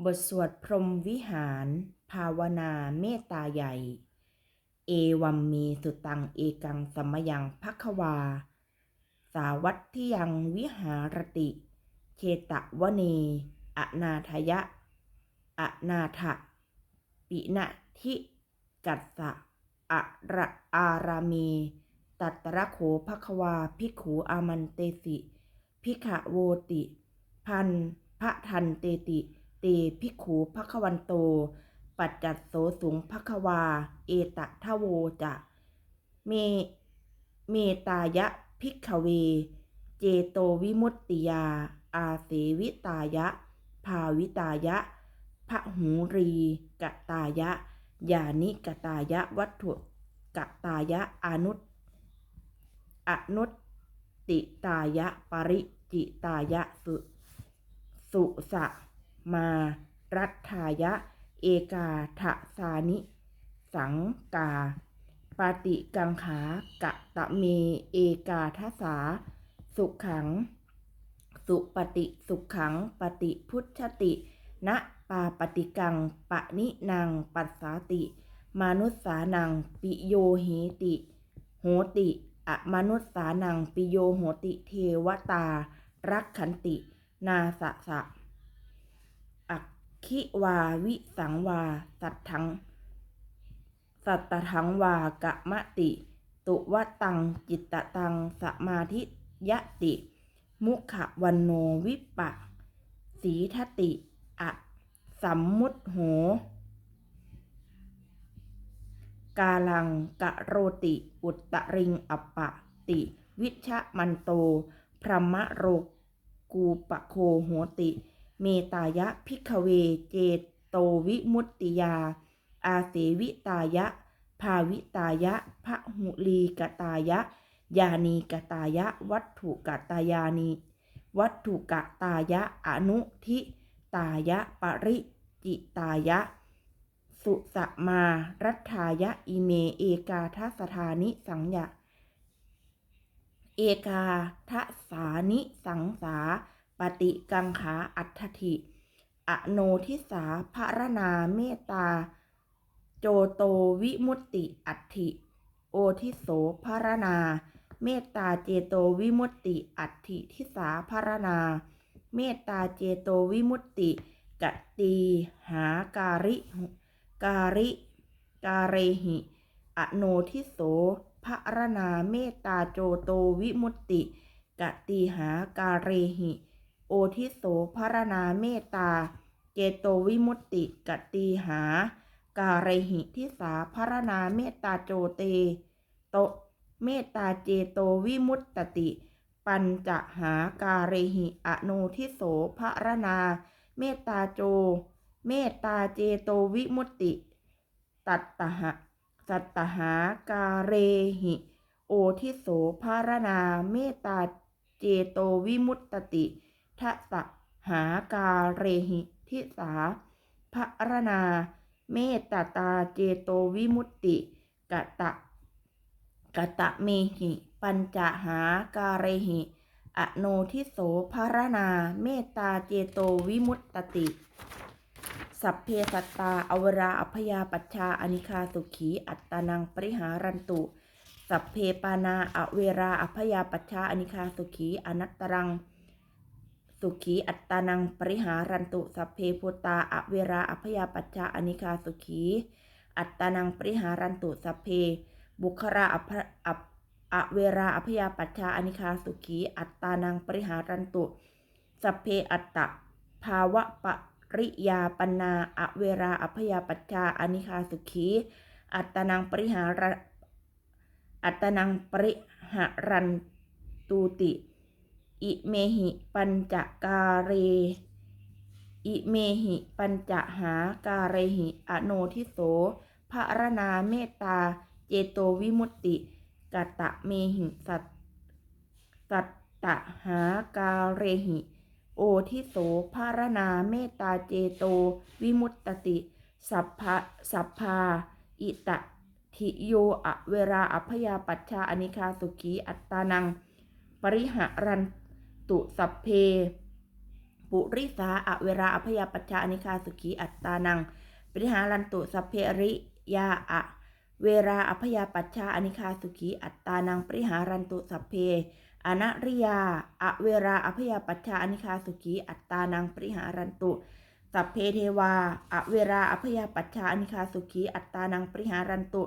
บทสวดพรมวิหาร ภาวนาเมตตาใหญ่ เอวัมมีสุตังเอกังสมยังพักวา สาวัตที่ยังวิหารติเชตะวเนอนาทยะ อนาถะปินะทิกัสสะอะระอารามเมตัตระโขภควาภิกขูอามันเตสิภิกขโวติ พันพระทันเตติ ตภิกขูภควันโต ปัจจัตโสสุงภควา เอตะทะโวจะเมเมตายะภิกขเว เจโตวิมุตติยา อาเสวิตายะ ภาวิตายะพระหูรีกตายะ ยานิกตายะวัตถุกตายะอนุตอนุตติตายะปริจิตายะสุสุสะ มารัฐายะ เอกาทะสานิ สังกา ปาติกังขากะตะเม เอกาทสา สุขขัง สุปฏิสุขขัง ปฏิพุทธติณปาปฏิกัง ปะนินังปัสสาติ มนุษสานัง ปิโยเหติ โหติอะมนุษสานัง ปิโยโหติเทวตา รักขันติ นาสะสะ อักขิวาวิสังวา สัตถัง สัตตถังวากะมะติ ตุวตัง จิตตตัง สมาธิยติ มุขวันโนวิปะ สีทติอะสัมมุตโห กาลังกะโรติ อุตตริงอัปปะติ วิชะมันโต พรหมโรกูปะโคโหติ เมตายะพิกเวเจโตวิมุตติยา อาเสวิตายะ ภาวิตายะพระหุลีกตายะ ยานีกตายะ วัตถุกตายานี วัตถุกตายะอนุทิตายะปริจิตายะ สุสมารัฐายะอิเมเอกาทัสถานิสังยะ เอกาทสานิสังสา ปฏิกังขาอัตถิอโนทิสาภรนาเมตตา โจโตวิมุตติอัตถิโอทิโสภรนา เมตตาเจโตวิมุตติอัตถิทิสาภรนา เมตตาเจโตวิมุตติกตีหาการิ การิ การเรหิ อโนทิโสภรนาเมตตาโจโตวิมุตติกติหาการเรหิ โอทิโสภรนาเมตตา เจโตวิมุตติกติหา การหิทิสาภรนาเมตตาโจเต โตเมตตาเจโตวิมุตตติ ปัญจะหาการหิอโนทิโสภรนาเมตตาโจ เมตตาเจโตวิมุตติ ตัตตหะสัตตหาการเรหิ โอทิโสภารนาเมตตาเจโตวิมุตติ ทะสหาการเรหิทิสาภารนา เมตตาตาเจโตวิมุตติกะตะกะตะเมหิ ปัญจหาการเรหิ อโนทิโสภารนา เมตตาเจโตวิมุตติ สัพเพสัตตาอวราอพยาปัชชาอนิคาสุขี อัตตานังปริหารันตุ สัพเพปานาอเวราอพยาปัชชาอนิคาสุขีอนัตตรัง สุขีอัตตานังปริหารันตุสัพเพพุตาอเวราอัพยาปัชชาอนิคาสุขี อัตตานังปริหารันตุสัพเพ บุคราอัพอัอเวราอัพยาปัชชาอนิคาสุขี อัตตานังปริหารันตุสัพเพอัตตะภาวะปริยาปนาอเวราอัพยาปัชชาอนิคาสุขี อัตตานังปริหาระอัตตานังปริหารันตูติ อิเมหิปัญจการเร อิเมหิปัญจหาการเรหิ อโนทิโสภารนาเมตตา เจโตวิมุตติกตะเมหิสัตสัตตหาการเรหิ โอทิโสภารนาเมตตาเจโตวิมุตติ สัพพะสัพพา อิตะทิโยอะเวราอัพยาปัชชาอนิคาสุขีอัตตานัง ปริหารัน ตุสัพเพ ปุริสาอเวราอภยปัชชาอนิคาสุขีอัตตานังปริหารันตุสัพเพริยาอะเวราอภยปัชชาอนิคาสุขีอัตตานังปริหารันตุสัพเพอนัริยาอเวราอภยปัชชาอนิคาสุขีอัตตานังปริหารันตุสัพเพเทวาอเวราอภยปัชชาอนิคาสุขีอัตตานังปริหารันตุ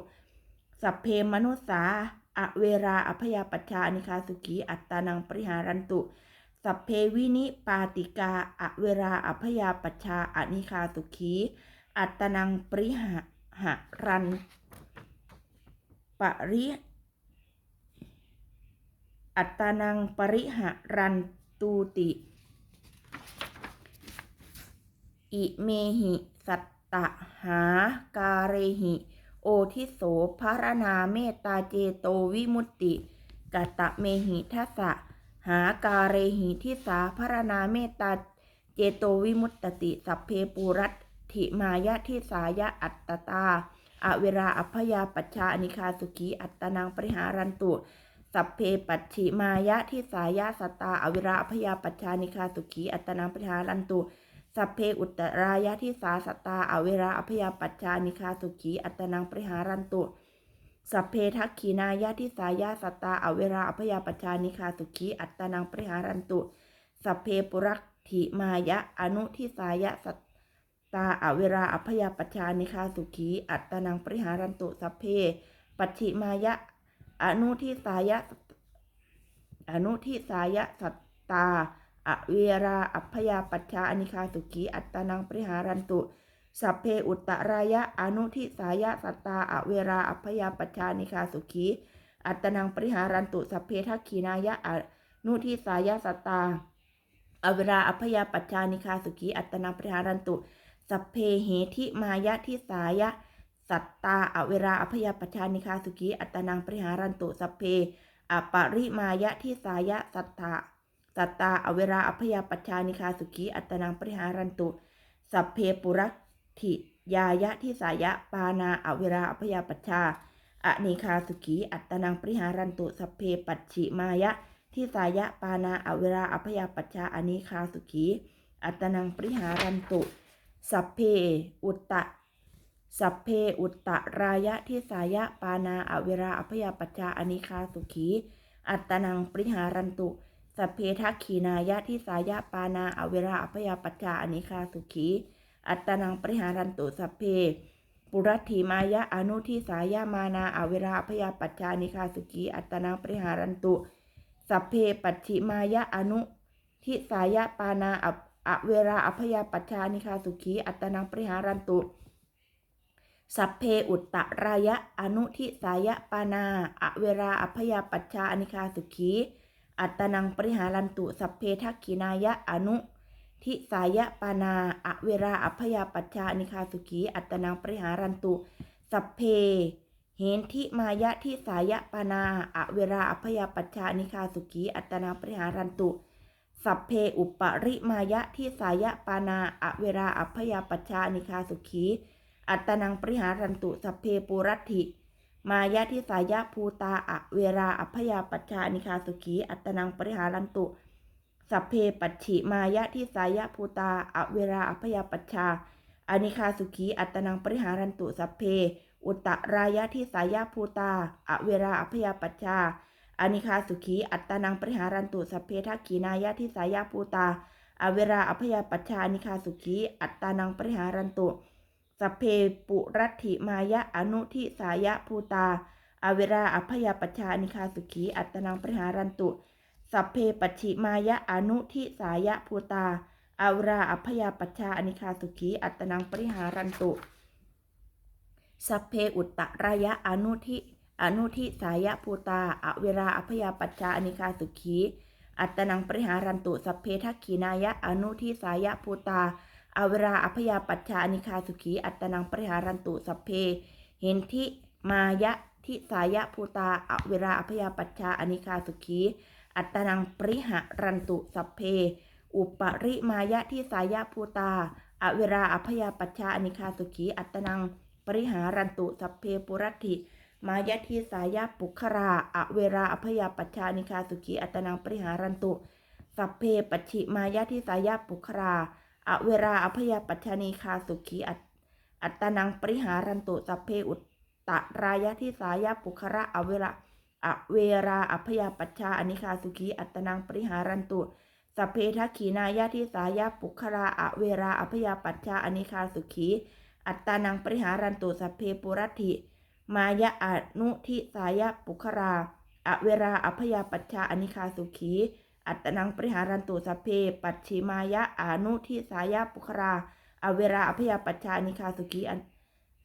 สัพเพมนุสสาอเวราอภยปัชชาอนิคาสุขีอัตตานังปริหารันตุ สัพเพวินิปาติกาอเวราอภยาปัชชาอนิคาสุขี อัตนังปริหะหะรันปริอัตนังปริหะรันตูติ อิเมหิสัตตะหาการเรหิ โอทิโสภารนาเมตตาเจโตวิมุตติกตะเมหิทัสสะ หาการเรหิทิสาภารนาเมตตาเจโตวิมุตติ สัพเพปูรัตถิมายะทิสายะอัตตตาอเวราอัพยาปัชชาอนิคาสุขีอัตตนังปริหารันตุ สัพเพปัจฉิมายะทิสายะสตตาอเวราอัพยาปัชชานิคาสุขีอัตตนังปริหารันตุ สัพเพอุตรายะทิสาสตตาอเวราอัพยาปัชชานิคาสุขีอัตตนังปริหารันตุ สัพเพทักขีนายะทิสายะสตตาอเวราอพยาปัชชานิคาสุขีอัตตนังปริหารันตุ สัพเพปุรักถิมายะอนุทิสายะสตตาอเวราอพยาปัชชานิคาสุขีอัตตนังปริหารันตุสัพเพปัจฉิมายะอนุทิสายะอนุทิสายะสัตตาอเวราอพยาปัชชาอนิคาสุขีอัตตนังปริหารันตุ สัพเพอุตตรายะอนุทิสายะสัตตาอเวราอัพยาปัชานิคาสุขี อัตตนังปริหารันตุสัพเพทักขีนายะอนุทิสายะสัตตา อเวราอัพยาปัชานิคาสุขี อัตตนังปริหารันตุสัพเพเหทิมายะทิสายะสัตตาอเวราอัพยาปัชานิคาสุขีอัตตนังปริหารันตุสัพเพอปริมายะทิสายะสัตตาสัตตาอเวราอัพยาปัชานิคาสุขีอัตตนังปริหารันตุสัพเพปุรัก ถิยายะทิสายะ ปานาอเวราอพยาปัชชาอนิคาสุขีอัตตนังปริหารันตุสัพเพปัจฉิมายะทิสายะปานาอเวราอพยาปัชชาอนิคาสุขีอัตตนังปริหารันตุสัพเพอุตตะสัพเพอุตตะรายะทิสายะปานาอเวราอพยาปัชชาอนิคาสุขีอัตตนังปริหารันตุสัพเพทักขีนายะทิสายะปานาอเวราอพยาปัชชาอนิคาสุขี อัตนังปริหารันตุสัพเพ ปุรัตถิมายะอนุทิสายะมานาอเวราพยาปัชชานิคาสุขีอัตนังปริหารันตุ สัพเพปัจฉิมายะอนุทิสายะปานาอเวราอพยาปัชชานิคาสุขีอัตนังปริหารันตุสัพเพอุตตรายะอนุทิสายะปานาอเวราอพยาปัชชาอนิคาสุขี อัตตนังปริหารันตุ สัพเพทักขินายะอนุ ทิสายะปานาอเวราอัพยาปัชชานิคาสุขี อัตนังปริหารันตุ สัพเพ เห็นทิมายะทิสายะปานาอเวราอัพยาปัชชานิคาสุขี อัตนังปริหารันตุสัพเพอุปริมายะทิสายะปานาอเวราอัพยาปัชชานิคาสุขี อัตนังปริหารันตุ สัพเพปุรัติมายะทิสายะภูตาอเวราอัพยาปัชชานิคาสุขี อัตตนังปริหารันตุ สัพเพปัจฉิมายะทิสายะภูตาอเวราอพยาปัชชาอนิคาสุขีอัตตนังปริหารันตุสัพเพ อุตตรายะทิสายะภูตาอเวราอพยาปัชชาอนิคาสุขีอัตตนังปริหารันตุสัพเพทักขีนายะทิสายะภูตาอเวราอพยาปัชชาอนิคาสุขีอัตตานังปริหารันตุสัพเพปุรัติมายะอนุทิสายะภูตาอเวราอพยาปัชชาอนิคาสุขีอัตตนังปริหารันตุ สัพเพปัจฉิมายะอนุทิสายะภูตาอเวราอัพยาปัชชาอนิคาสุขี อัตตนังปริหารันตุสัพเพอุตตรายะอนุทิอนุทิสายะภูตาอเวราอัพยาปัชชาอนิคาสุขี อัตตนังปริหารันตุสัพเพทักขีนายะอนุทิสายะภูตาอเวราอัพยาปัชชาอนิคาสุขี อัตตนังปริหารันตุสัพเพเห็นทิมายะทิสายะภูตาอเวราอัพยาปัชชาอนิคาสุขี อัตนังปริหารันตุสัพเพ อุปริมายะทิสายะภูตา อเวราอพยาปัชชาอนิคาสุขี อัตนังปริหารันตุสัพเพปุรัติมายะทิสายะปุครา อเวราอพยาปัชชานิคาสุขี อัตนังปริหารันตุ สัพเพปัจฉิมายะทิสายะปุครา อเวราอภยาปัชานีคาสุขีอัตนังปริหารันตุสัพเพอุตตรายะทิสายะปุคระอเวระ อเวราอภยาปัจชาอนิคาสุขีอัตตนังปริหารันตุสัพเพทักขีนายะทิสายะปุคราอเวราอภยาปัจชาอนิคาสุขี อัตตานังปริหารันตุสัพเพปุรัติมายะอนุทิสายะปุคราอเวราอภยาปัจชาอนิคาสุขี อัตตนังปริหารันตุสัพเพปัจฉิมายะอนุทิสายะปุคราอเวราอภยาปัจชาอนิคาสุขี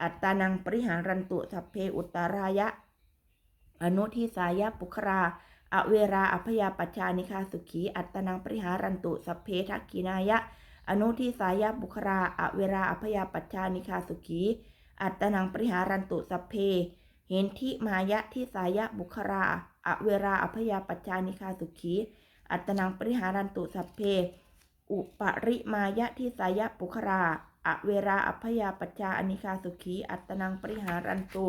อัตตานังปริหารันตุสัพเพอุตตรายะ อนุทิสายะปุคราอเวราอภยาปัชานิคาสุขี อัตตนังปริหารันตุสัพเพทักกินายะ อนุทิสายบุคราอเวราอภยาปัชานิคาสุขี อัตตนังปริหารันตุสัพเพ เห็นทิมายะทิสายบุคราอเวราอภยาปัจจานิคาสุขี อัตตนังปริหารันตุสัพเพ อุปริมายะทิสายบุคราอเวราอภยาปัจจานิคาสุขี อัตตนังปริหารันตุ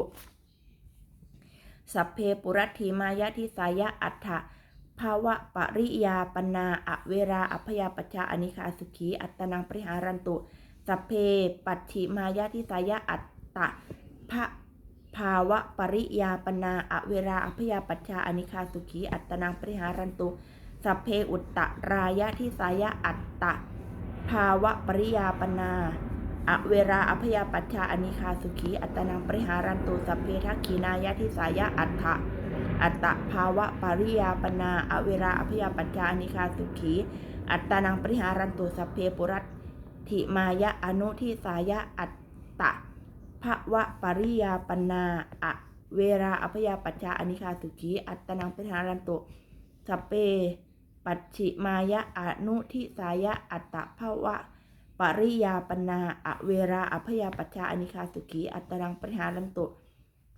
สัพเพปุรัติมายะทิสายะอัฏฐะภาวะปริยาปนาอเวราอภยาปัจจาอนิคาสุขี อัตตนังปริหารันตุสัพเพปัตถิมายะทิสายะอัตตะภะภาวะปริยาปนาอเวราอภยาปัจจาอนิคาสุขี อัตตนังปริหารันตุสัพเพอุตตรายะทิสายะอัตตะภาวะปริยาปนา อเวราอภยปัจจาอนิคาสุขี อัตนังปริหารันตุสัพเพทักขีนายะทิสายะอัตถะอัตตะภาวะปริยาปนาอเวราอภยปัจจาอนิคาสุขี อัตตานังปริหารันตุสัพเพปุรัตถิมายะอนุทิสายะอัตตะภวะปริยาปนาอเวราอภยปัจจาอนิคาสุขี อัตตานังปริหารันตุสัพเพปัจฉิมายะอนุทิสายะอัตตะภวะ ปริยาปนาอเวราอภยาปัจจาอนิคาสุขี อัตตังปริหารันตุ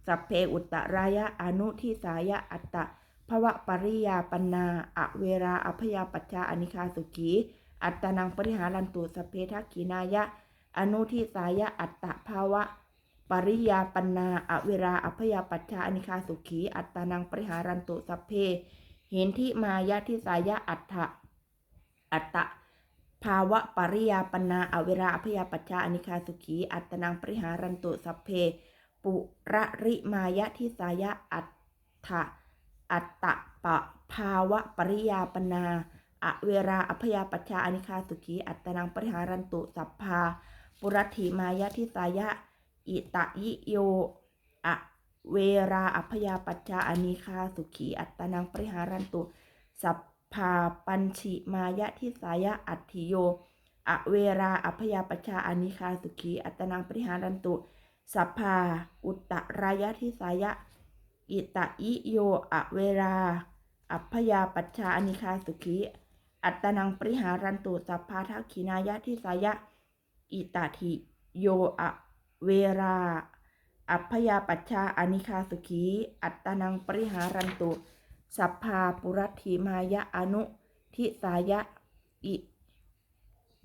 สัพเพอุตตรายะอนุทิสายะอัตตะภวะปริยาปนาอเวราอภยาปัจจาอนิคาสุขีอัตตานังปริหารันตุสัพเพทักขีนายะ อนุทิสายะอัตตะภาวะ ปริยาปนาอเวราอภยาปัจจาอนิคาสุขี อัตตานังปริหารันตุสัพเพ เห็นที่มายะทิสายะอัตถะอัตตะ ภาวะปริยาปนาอเวราอภยาปัจจาอนิคาสุขี อัตนังปริหารันตุสัพเพ ปุระริมายะทิสายะอัตถะอัตตะปะภาวะปริยาปนาอเวราอภยาปัจจาอนิคาสุขี อัตนังปริหารันตุสัพพา ปุรัตถิมายะทิสายะ อิตะยิโยอะเวราอภยาปัจจาอนิคาสุขี อัตตนังปริหารันตุสัพ พาปัญชิมายะทิสายะอัตถิโยอะเวราอภยาปัจจาอนิคาสุขี อัตตนังปริหารันตุสัพพาอุตตรายะทิสายะ อิตะอิโยอะเวรา อัพยาปชาอนิคาสุขี อัตตนังปริหารันตุสัพพาทักขินายะทิสายะ อิตาทิโยอะเวราอัพยาปัชชาอนิคาสุขี อัตตนังปริหารันตุ สัพพาปุรัตถิมายะอนุทิสายะอิ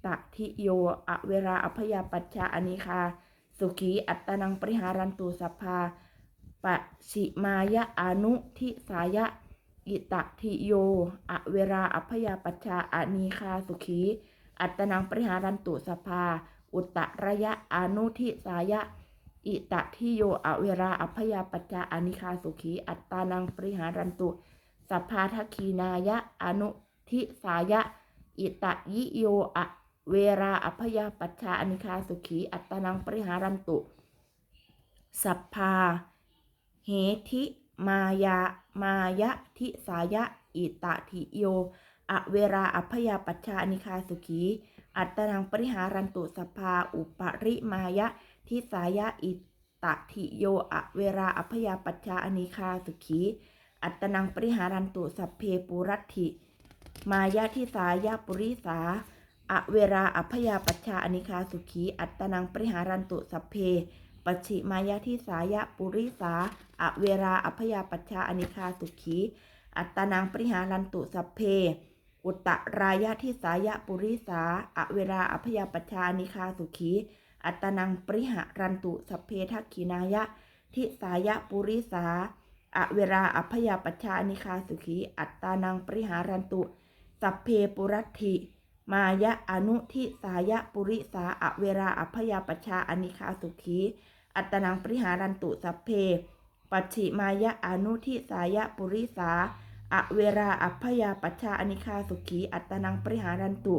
ตะทิโยอเวราอพยาปัชชาอนิคา สุขีอัตตนังปริหารันตุสัพพาปะสิมายะอนุทิสายะอิตะทิโยอเวราอพยาปัชชาอนีคาสุขี อัตตนังปริหารันตุสัพพาอุตตระยะอนุทิสายะอิตะทิโยอเวราอพยาปัชชาอนิคาสุขีอัตตานังปริหารันตุ สัพพาทักขีนายะ อนุทิสายะ อิตะยิโยอะเวราอัพยาปัชชาอนิคาสุขี อัตตนังปริหารันตุ สัพพาเหทิมายามายะทิสายะ อิตะทิโยอะเวราอัพยาปัชชาอนิคาสุขี อัตตนังปริหารันตุสัพพาอุปริมายะทิสายะอิตะทิโยอะเวราอัพยาปัชชาอนิคาสุขี อัตตนังปริหารันตุสัพเพปุรัตถิ มายะทิสายะปุริสาอเวราอัพยาปัชชาอนิคาสุขี อัตตนังปริหารันตุสัพเพปัจฉิมายะทิสายะปุริสาอเวราอัพยาปัชชาอนิคาสุขี อัตตนังปริหารันตุสัพเพอุตตรายะทิสายะปุริสาอเวราอัพยาปัชชาอนิคาสุขีอัตตนังปริหารันตุสัพเพทักขินายะทิสายะปุริสา อเวราอัพยาปัชาอนิคาสุขี อัตตานังปริหารันตุ สัพเพปุรัติ มายะอนุทิสายะปุริสาอเวราอัพยาปชชาอนิคาสุขี อัตตนังปริหารันตุสัพเพ ปัจฉิมายะอนุทิสายะปุริสาอเวราอัพยาปชชาอนิคาสุขี อัตตนังปริหารันตุ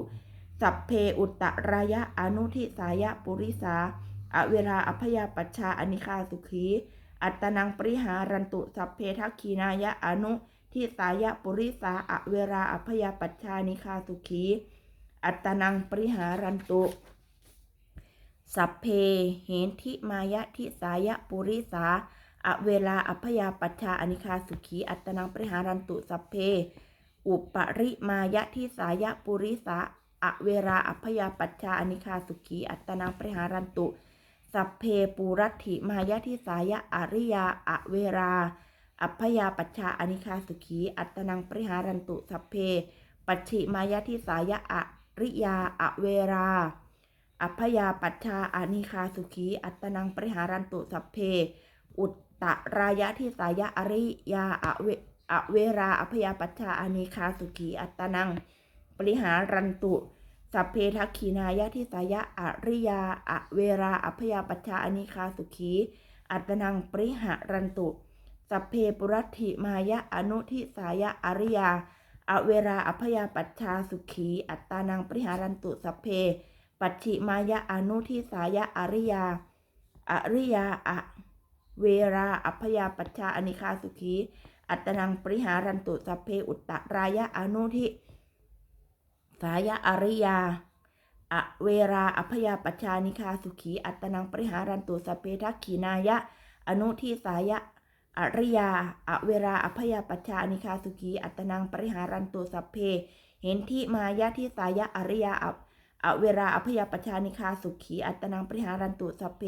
สัพเพอุตตรายะอนุทิสายะปุริสาอเวราอัพยาปัชชาอนิคาสุขี อัตตนังปริหารันตุสัพเพทักขีนายะอนุทิสายะปุริสาอเวราอพยาปัชชานิคาสุขี อัตตนังปริหารันตุสัพเพเหนทิมายะทิสายะปุริสาอเวลาอัพยาปัชชาอนิคาสุขี อัตตนังปริหารันตุสัพเพ อุปริมายะทิสายะปุริสาอเวราอัพยาปัชชาอนิคาสุขี อัตตนังปริหารันตุ สัพเพปูรัตถิมายะทิสายะอริยาอเวรา อัพยาปัชชาอนิคาสุขี อัตตนังปริหารันตุสัพเพ ปัจฉิมายะทิสายะอริยาอเวรา อัพยาปัชชาอนิคาสุขี อัตตนังปริหารันตุสัพเพ อุตตรายะทิสายะอริยาอเวอเวรา อัพยาปัชชาอนิคาสุขี อัตตนัง ปริหารันตุ สัพเพทักขีนายะทิสายะอริยาอเวราอัพยาปัชชาอนิคาสุขี อัตตนังปริหารันตุ สัพเพปุรัติมายะอนุทิสายะอริยาอเวราอัพยาปัชชาสุขี อัตตานังปริหารันตุสัพเพ ปัจฉิมายะอนุทิสายะอริยาอริยาอะเวราอัพยาปัชชาอนิคาสุขี อัตตนังปริหารันตุสัพเพอุตตรายะอนุทิ สายะอริยาอเวราอัพยาปัชานิคาสุขี อัตตนังปริหารันตุสเพทักขีนายะ อนุทิสายะอริยาอเวราอัพยาปัชานิคาสุขี อัตนังปริหารันตุสเพ เห็นทิมายะทิสายะอริยาออเวราอัพยาปัชานิคาสุขี อัตนังปริหารันตุสเพ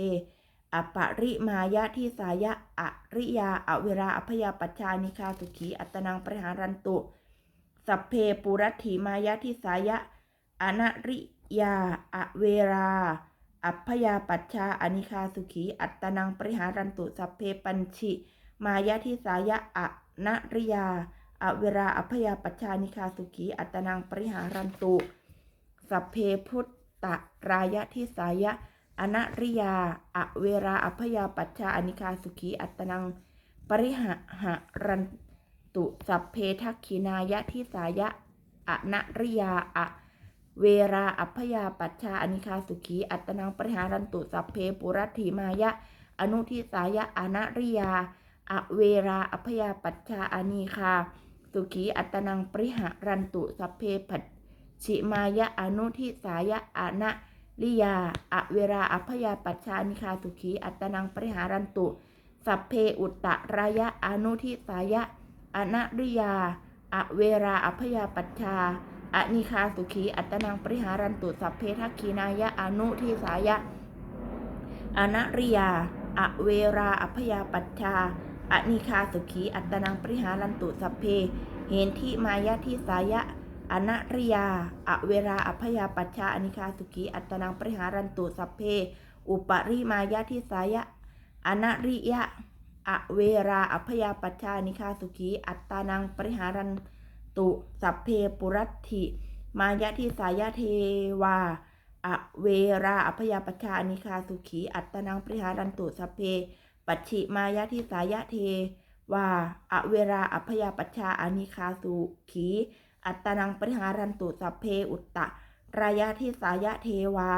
อปริมายะทิสายะอริยาอเวราอัพยาปัชานิคาสุขี อัตนังปริหารันตุส สัพเพปุรัตถิมายะทิสายะ อนาริยา อเวรา อัพยาปัชชา อนิคาสุขี อัตนังปริหารันตุสัพเพปัญชิ มายะทิสายะ อนะริยา อเวรา อัพยาปัชชานิคาสุขี อัตนังปริหารันตุสัพเพพุทตรายะทิสายะ อนะริยา อเวรา อัพยาปัชชา อนิคาสุขี อัตนังปริหหารัน ตุสัพเพทักขินายะทิสายะอนริยาอะเวราอัพยาปัชชาอนิคาสุขี อัตนังปริหารันตุสัพเพปุรัตถิมายะ อนุทิสายะอนะริยาอเวราอัพยาปัชชาอนีคา สุขีอัตนังปริหารันตุสัพเพผัดชิมายะอนุทิสายะอนะลิยาอเวราอัพยาปัชชาอนิคาสุขี อัตนังปริหารันตุสัพเพอุตตรายะอนุทิสายะ อนริยา อเวราอพยาปัชชาอนิคาสุขี อัตนังปริหารันตุสัพเพทักขีนายะอนุทิสายะอนริยา อเวราอพยาปัชชาอนิคาสุขี อัตตนังปริหารันตุสัพเพ เห็นที่มายะที่สายะอนริยา อเวราอพยาปัชชาอนิคาสุขีอัตตนังปริหารันตุสัพเพ อุปริมายะที่สายะอนริยะ อเวราอัพยาปัชาอนิคาสุขี อัตตานังปริหารันตุสัพเพปุรัตถิ มายะที่สายะเทวาอเวราอัพยาปัชาอนิคาสุขี อัตตนังปริหารันตุสัพเพ ปัจฉิมายะทิสายะเทวาอเวราอัพยาปัชาอนิคาสุขี อัตตนังปริหารันตุสัพเพอุตตะรายะทิสายะเทวา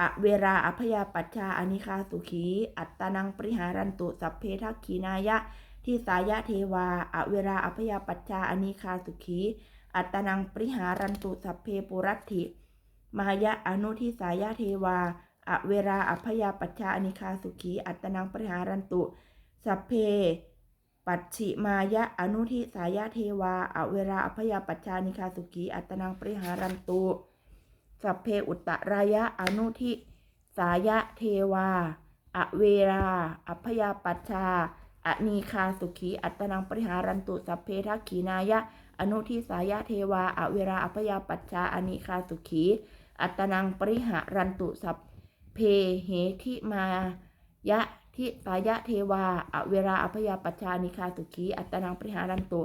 อเวราอพยาปัชชาอนิคาสุขี อัตตนังปริหารันตุสัพเพทักขีนายะทิสายะเทวาอเวราอพยาปัชชาอนิคาสุขี อัตตนังปริหารันตุสัพเพปุรัตถิมายะอนุทิสายะเทวาอเวราอพยาปัชชาอนิคาสุขี อัตตนังปริหารันตุสัพเพปัจฉิมายะอนุทิสายะเทวาอเวราอพยาปัชชานิคาสุขี อัตนังปริหารันตุ สัพเพอุตตรายะอนุทิสายะเทวา อเวรา อัพยาปัชชาอนีคาสุขีอัตนังปริหารันตุสัพเพทักขีนายะ อนุทิสายะเทวา อเวรา อัพยาปัชชาอนีคาสุขี อัตนังปริหารันตุสัพเพเหทิมายะทิสายะเทวา อเวรา อัพยาปัชชานิคาสุขี อัตนังปริหารันตุ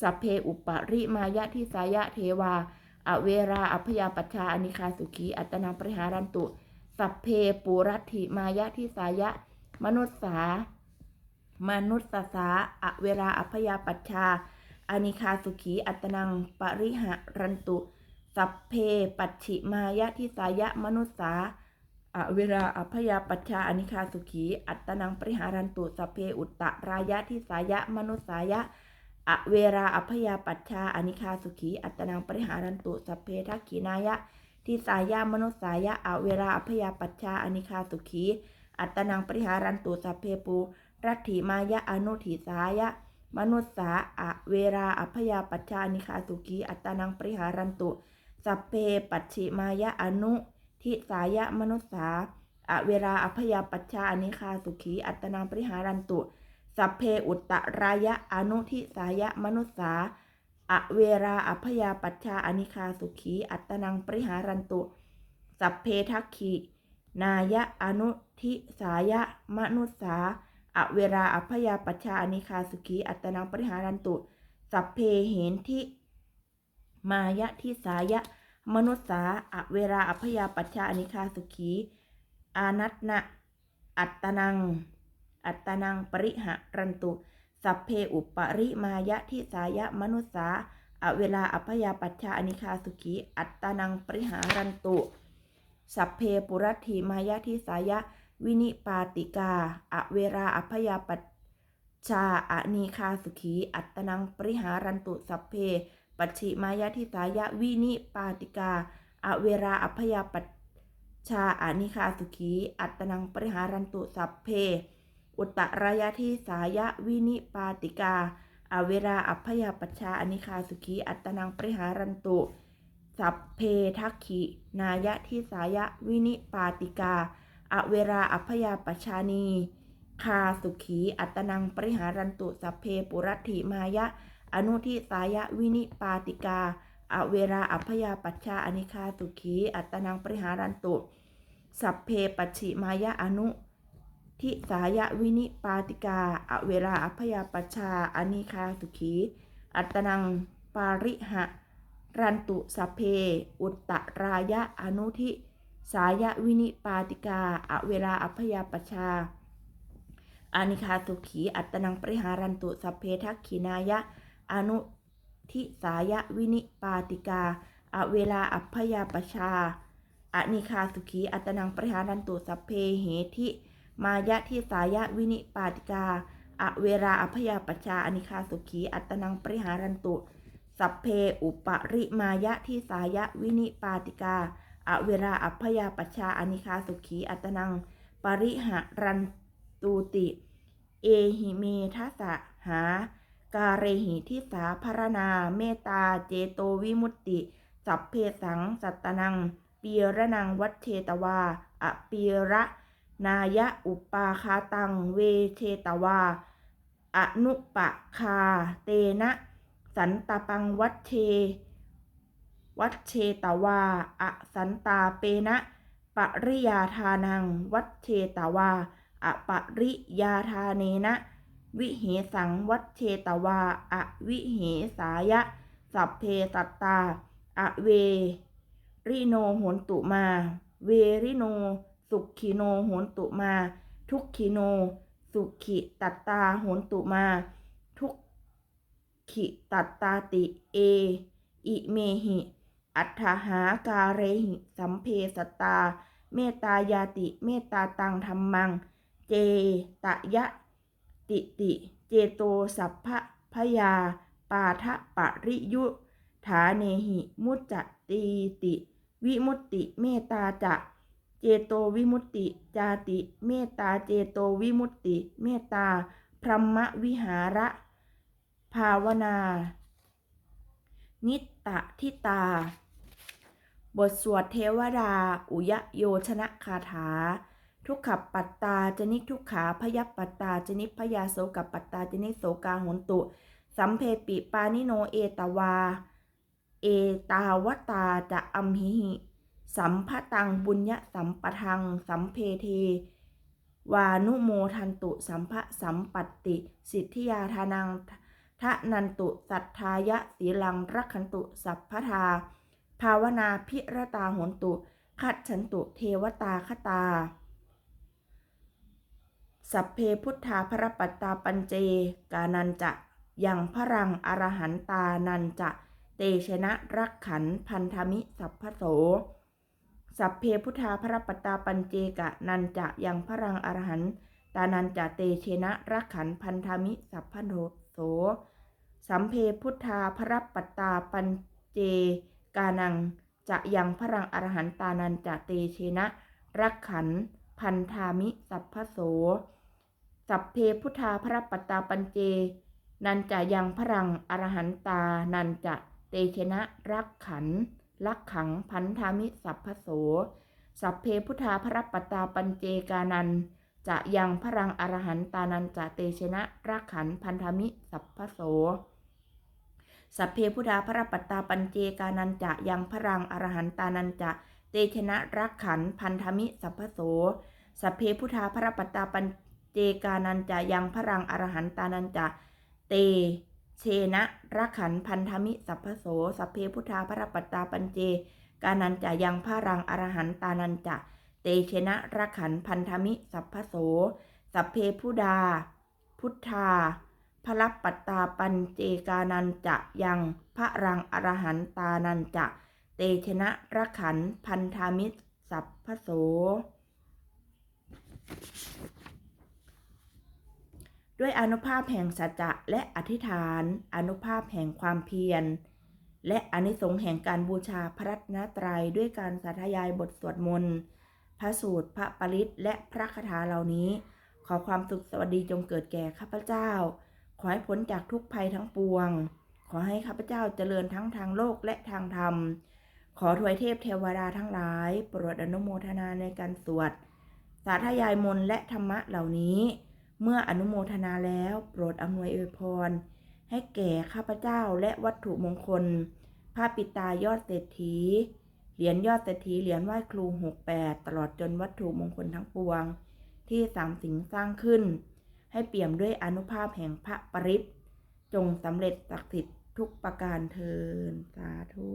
สัพเพอุปริมายะทิสายะเทวา อเวราอัพยาปัชชาอนิคาสุขี อัตนาปริหารันตุ สัพเพปุรัตถิมายะทิสายะ มนุษสามนุษสสาอเวราอัพยาปัชชาอานิคาสุขี อัตนังปริหารันตุ สัพเพปัจฉิมายะทิสายะ มนุษสาอเวราอัพยาปัชชาอนิคาสุขี อัตนังปริหารันตุ สัพเพอุตตรายะทิสายะ มนุษสายะ อเวราอัพยาปัชชาอนิคาสุขี อัตนังปริหารันตุสัพเพทักขีนายะ ทิสายะมนุสายะอเวราอัพยาปัชชาอนิคาสุขี อัตนังปริหารันตุสัพเพปูรัตถิมายะอนุทิสายะ มนุษสาอเวราอัพยาปัชชานิคาสุขี อัตตนังปริหารันตุสัพเพปัจฉิมายะอนุทิสายะมนุษสาอเวราอัพยาปัชชานิคาสุขี อัตตนังปริหารันตุ สัพเพอุตตรายะอนุทิสายะมนุษสาอเวราอัพยาปัชชาอนิคาสุขี อัตตนังปริหารันตุ สัพเพทักขีนายะอนุทิสายะมนุษสาอเวราอัพยาปัชชาอนิคาสุขี อัตตนังปริหารันตุ สัพเพเหนทิมายะทิสายะ มนุษสาอเวราอัพยาปัชชาอนิคาสุขี อานัตนะอัตตนัง อัตตนังปริหารันตุ สัพเพอุปริมายะทิสายะมนุษสาอเวลาอัพยาปัชชาอนิคาสุขีอัตตนังปริหารันตุ สัพเพปุรัติมายะทิสายะ วินิปาติกา อเวราอัพยาปัชชาอนีคาสุขี อัตตนังปริหารันตุ สัพเพ ปัจฉิมายะทิสายะวินิปาติกา อเวราอัพยาปัชชาอนิคาสุขี อัตตนังปริหารันตุสัพเพ อุตรายะทิสายะวินิปาติกาอเวราอัพยาปัชชาอนิคาสุขี อัตตนังปริหารันตุ สัพเพทักขิ นายะทิสายะวินิปาติกา อเวราอัพยาปัชชานี คาสุขี อัตตนังปริหารันตุ สัพเพปุรัติมายะ อนุทิสายะวินิปาติกา อเวราอัพยาปัชชาอนิคาสุขี อัตตนังปริหารันตุ สัพเพปัจฉิมายะอนุ ทิสายะวินิปาติกา อเวราอพยาปชาอนิคาสุขี อัตตนังปาริหะ รันตุสัพเพ อุตตรายะอนุทิ สายะวินิปาติกา อเวลาอพยาปชาอานิคาสุขี อัตตนังปริหารันตุสัพเพทักขีนายะ อนุทิสายะวินิปาติกา อเวลาอัพยาปชาอานิคาสุขี อัตตนังปริหารันตุสัพเพเหทิ มายะทิสายะวินิปาติกาอเวราอพยาปชาอนิคาสุขีอัตตนังปริหารันตุ สัพเพอุปริมายะทิสายะวินิปาติกาอเวราอพยาปชาอนิคาสุขีอัตนัง ปริหารันตูติ เอหิเมทัสะหา การเรหิทิสาพรณาเมตาเจโตวิมุตติ สัพเพสังสัตตนังปีระนังวัชเชตวาอปีระ นายะอุปาคาตังเวเชตวา อนุปะคาเตนะ สันตปังวัดเช วัดเชตวา อสันตาเปนะปริยาทานัง วัดเชตวาอปริยาทาเนนะ วิเหสังวัดเชตวา อวิเหสายะ สัพเพสัตตา อเวริโนโหนตุมา เวริโน สุขิโนโหนตุมา ทุกขิโน สุขิตัตตาโหนตุมา ทุกขิตัตตาติเอ อิเมหิ อัฏฐหาการเรหิสัมเพสตา เมตายาติเมตตาตังธรรมัง เจตยะติติ เจโตสัพพะพยา ปาทะปริยุฐาเนหิ มุจจตีติ วิมุตติเมตตาจะ เจโตวิมุตติ จาติ เมตตาเจโตวิมุตติ เมตตา พรหมวิหาระ ภาวนา นิตตทิตา บทสวดเทวดา อุยโยชนะคาถา ทุกขปัตตาจนิทุกขาพยัปปัตตาจนิพยาโสกับปัตตาจนิโสกาหนตุ สัมเพปิปานิโนเอตวา เอตาวตาจะอัมหิหิ สัมภตังบุญญสัมปทัง สัมเพเท วานุโมทันตุ สัมภะสัมปัตติ สิทธิยาทานังทะนันตุ สัทธายะสีลังรักขันตุ สัพพทา ภาวนาพิรตาโหนตุ คัดฉันตุ เทวตาคตา สัพเพพุทธาพระปัตตาปัญเจ กานันจะยังพรังอรหันตานันจะ เตชนะรักขันพันธมิสัพพโส สัพเพพุทธาพระปตตาปัญเจกะนันจะยังพรังอรหันตานันจะเตเชนะรักขันพันธมิสัพพโสสัมเพพุทธาพระปตตาปัญเจกานังจะยังพรังอรหันตานันจะเตเชนะรักขันพันธามิสัพพโส สัพเพพุทธาพระปตตาปัญเจ นันจะยังพรังอรหันตานันจะเตชนะรักขัน ลักขังพันธามิสัพพโสสัพเพพุทธาพระปตาปัญเจกานันจะยังพรังอรหันตานันจะเตชนะรักขันพันธามิสัพพโส สัพเพพุทธาพระปตาปัญเจกานันจะยังพรังอรหันตานันจะเตชนะรักขันพันธมิสัพพโส สัพเพพุทธาพระปตาปัญเจกานันจะยังพรังอรหันตานันจะเต เชนะรักขันพันธมิสัพพโส สัพเพพุทธาพระปัตตาปัญเจ กานันจะยังพระรังอรหันตานันจะเตเชนะรักขันพันธมิสัพพโส สัพเพพุดา พุทธาพระปัตตาปัญเจกานันจะยังพระรังอรหันตานันจะเตชนะรักขันพันธมิสัพพโส ด้วยอนุภาพแห่งสัจจะและอธิษฐาน อนุภาพแห่งความเพียร และอนิสงส์แห่งการบูชาพระรัตนตรัยด้วยการสาธยายบทสวดมนต์พระสูตรพระปริตและพระคาถาเหล่านี้ ขอความสุขสวัสดีจงเกิดแก่ข้าพเจ้า ขอให้พ้นจากทุกภัยทั้งปวง ขอให้ข้าพเจ้าเจริญทั้งทางโลกและทางธรรม ขอถวยเทพเทวดาทั้งหลาย โปรดอนุโมทนาในการสวด สาธยายมนต์และธรรมะเหล่านี้ เมื่ออนุโมทนาแล้วโปรดอำนวยอวยพร ให้แก่ข้าพเจ้าและวัตถุมงคลพระปิตายอดเศรษฐี เหรียญยอดเศรษฐีเหรียญไหว้ครูหกแปดตลอดจนวัตถุมงคลทั้งปวง ที่สามสิงสร้างขึ้น ให้เปี่ยมด้วยอนุภาพแห่งพระปริตจงสำเร็จศักดิ์สิทธิ์ทุกประการเทินสาธุ